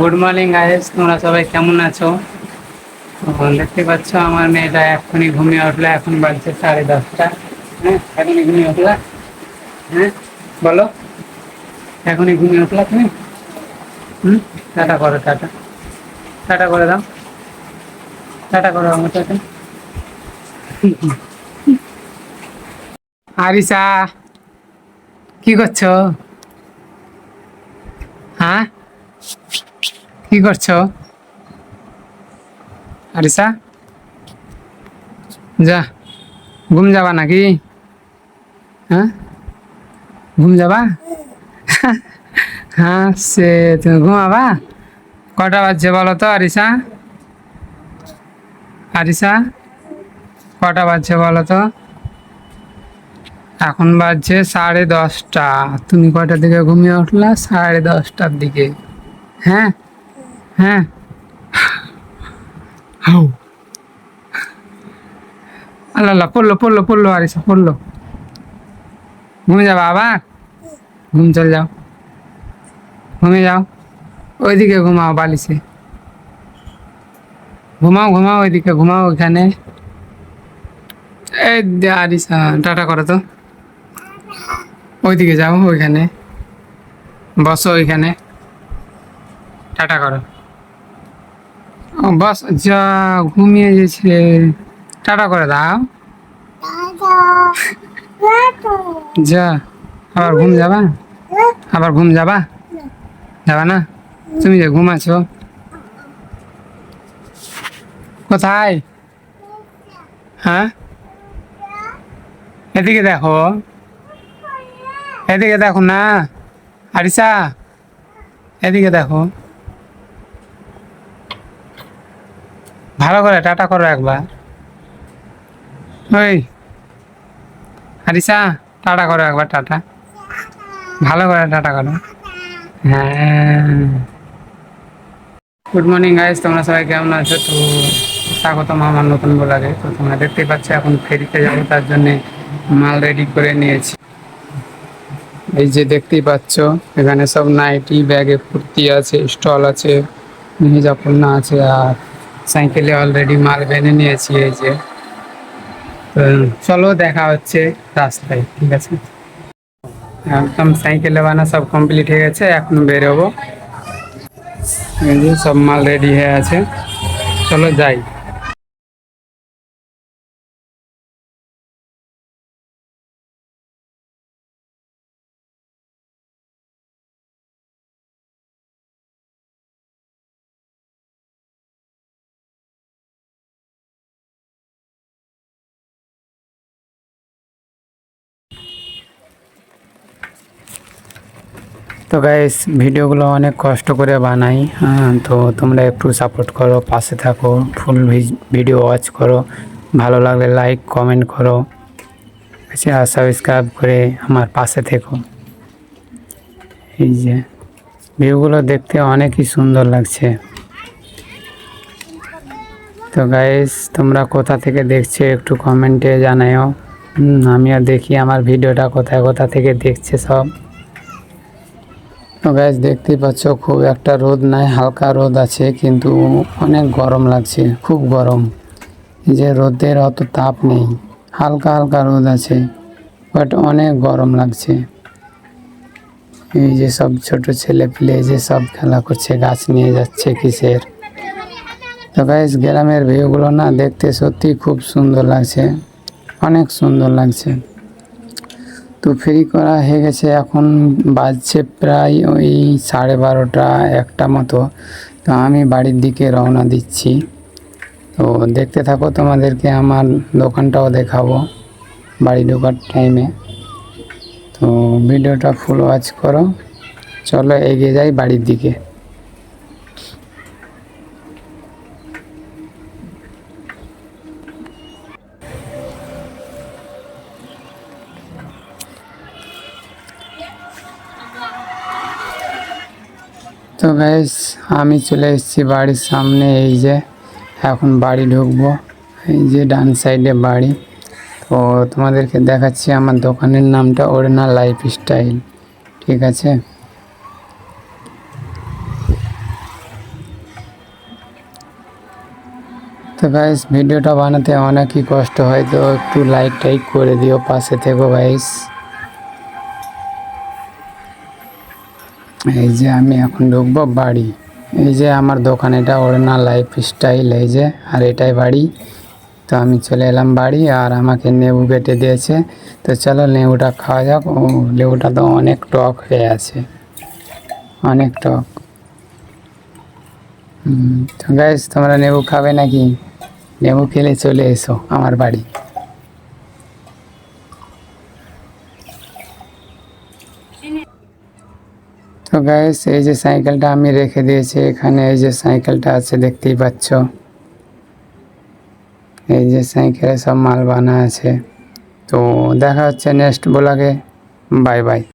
Good morning guys তোমরা সবাই কেমন আছো? দেখতে পাচ্ছ আমার মেয়েটা এখনই ঘুমিয়ে উঠল। এখন বাজছে সাড়ে দশটা। হ্যাঁ এখনই ঘুমিয়ে উঠলা? হ্যাঁ বলো। এখনই ঘুমিয়ে উঠলা তুমি? হুম, টাটা করো, টাটা। টাটা করে দাও। টাটা করো আমার টাটা আরিসা, কি করছ? হ্যাঁ? কি করছ? আরিসা? যা, ঘুম যাবা নাকি? হ্যাঁ? ঘুম যাবা? হ্যাঁ সে তুমি ঘুমাবা? কটা বাজছে বলো তো, আরিসা? আরিসা? কটা বাজছে বলো তো? এখন বাজছে সাড়ে দশটা। তুমি কটার দিকে ঘুমিয়ে উঠলা? সাড়ে দশটার দিকে। হ্যাঁ? হ্যাঁ। হাউ। আল্লাহ আল্লাহ, পড়ল পড়ল পড়ল আরিসা পড়ল। ঘুমে যাবা আবার? ঘুম চল যাও। ঘুমে যাও। ওইদিকে ঘুমাও বালিশে। ঘুমাও ঘুমাও ওইদিকে, ঘুমাও ওইখানে। এই আরিসা, টাটা করো তো। ওইদিকে যাও, ওইখানে। বসো ওইখানে। টাটা করো। বস, যা, ঘুমিয়ে গেছে। টাটা করে দাও। যা, আবার ঘুম যাবা? আবার ঘুম যাবা? যাবা না? তুমি যে ঘুমাছো কোথায়? হ্যাঁ? এদিকে দেখো। এদিকে দেখো না। আরিসা, এদিকে দেখো। ভালো করে, টাটা করো একবার। ওই আরিসা টাটা করো একবার, টাটা। ভালো করে টাটা করো। হ্যাঁ। গুড মর্নিং গাইজ তোমরা সবাই কেমন আছো? তো স্বাগতম আমার নতুন ব্লগে। তো তোমরা দেখতে পাচ্ছ, এখন ফেরিতে যাব, তার জন্যে মাল রেডি করে নিয়েছি। এই যে দেখতেই পাচ্ছ, এখানে সব নাইটি, ব্যাগে ফুর্তি আছে, স্টল আছে মিহিজাপন্না আছে, আর সাইকেলে অলরেডি মাল বেঁধে নিয়েছি, এই যে। তো চলো দেখা হচ্ছে রাস্তায়, ঠিক আছে? একদম সাইকেলে বানা সব কমপ্লিট হয়ে গেছে, এখন বেরোবো। সব মাল রেডি হয়ে আছে। চলো যাই। তো গাইস ভিডিওগুলো অনেক কষ্ট করে বানাই হ্যাঁ তো তোমরা একটু সাপোর্ট করো পাশে থাকো ফুল ভিডিও ওয়াচ করো ভালো লাগলে লাইক কমেন্ট করো আর সাবস্ক্রাইব করে আমার পাশে থেকো। এই যে ভিউগুলো দেখতে অনেকই সুন্দর লাগছে। তো গাইস তোমরা কোথা থেকে দেখছ একটু কমেন্টে হুম, আমিও দেখি আমার ভিডিওটা কোথায় কোথা থেকে দেখছে সব। তো গ্যাস দেখতেই পাচ্ছ, খুব একটা রোদ নাই, হালকা রোদ আছে, কিন্তু অনেক গরম লাগছে, খুব গরম। যে রোদের অত তাপ নেই, হালকা হালকা রোদ আছে বাট অনেক গরম লাগছে। এই যে সব ছোট ছেলে পেলে যে সব খেলা করছে, গাছ নিয়ে যাচ্ছে কিসের। তো গাইস গ্রামের ভিউগুলো না দেখতে সত্যি খুব সুন্দর লাগছে, অনেক সুন্দর লাগছে। তো ফ্রি করা হয়ে গেছে। এখন বাজছে প্রায় ওই সাড়ে বারোটা একটা মতো। তো আমি বাড়ির দিকে রওনা দিচ্ছি। তো দেখতে থাকো তোমাদেরকে, আমার দোকানটাও দেখাবো বাড়ি ঢোকার টাইমে তো ভিডিওটা ফুল ওয়াচ করো। চলো এগিয়ে যাই বাড়ির দিকে। তো গাইস আমি চলে এসেছি বাড়ির সামনে, এই যে এখন বাড়ি ঢুকবো। এই যে ডান সাইডে বাড়ি। তো তোমাদেরকে দেখাচ্ছি আমার দোকানের নামটা ওরেনা লাইফ স্টাইল ঠিক আছে? তো গাইস ভিডিওটা বানাতে অনেকই কষ্ট হয়, তো একটু লাইক টাইক করে দিও, পাশে থেকো গাইস এই যে আমি এখন ঢুকবো বাড়ি। এই যে আমার দোকান, এটা ওড়না লাইফ স্টাইল, এই যে, আর এটাই বাড়ি। তো আমি চলে এলাম বাড়ি, আর আমাকে লেবু কেটে দিয়েছে। তো চলো লেবুটা খাওয়া যাক। ও লেবুটা তো অনেক টক হয়ে আছে। অনেক টক। তো গাইস তোমরা লেবু খাবে নাকি? লেবু খেলে চলে এসো আমার বাড়ি। তো গাইস এই যে সাইকেলটা আমি রেখে দিয়েছি, এখানে এই যে সাইকেলটা আছে, দেখতেই পাচ্ছ। এই যে সাইকেলে সব মাল বানা আছে। তো দেখা হচ্ছে নেক্সট ব্লগে বাই বাই